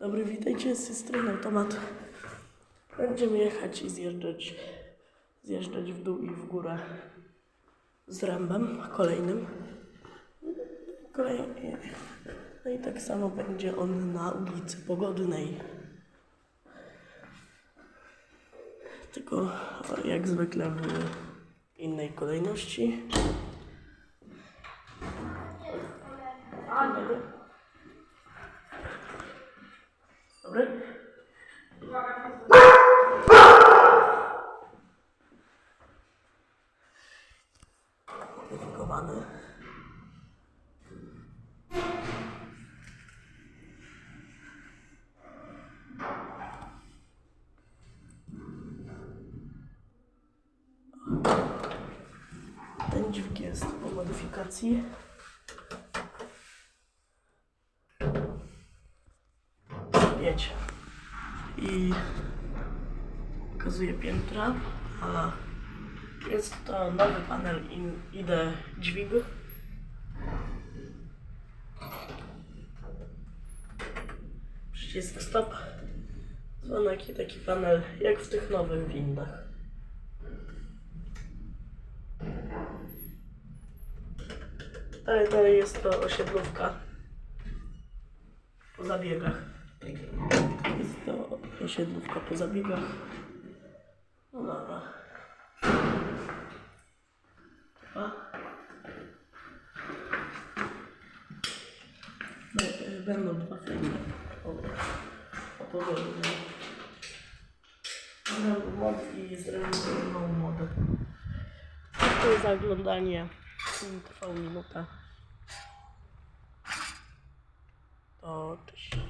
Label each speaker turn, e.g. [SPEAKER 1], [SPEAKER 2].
[SPEAKER 1] Dobry, witajcie z tej strony automat. Będziemy jechać i zjeżdżać, zjeżdżać w dół i w górę z rębem kolejnym. Kolej... No i tak samo będzie on na ulicy Pogodnej. Tylko jak zwykle w innej kolejności. Dobry. Dobry. Modyfikowany. Ten dźwig jest po modyfikacji. Jedź. I pokazuje piętra, a jest to nowy panel IDE dźwig. Przycisk stop. Dzwonek i taki panel jak w tych nowych windach. Ale dalej jest to osiedlówka po zabiegach. Jest to osiedlówka po zabiegach. No dobra. A. No, y, Będą dwa filmy. Opowiem. Mod i zrealizowaną modę. Dziękuję za oglądanie. Trwał minutę. To cześć.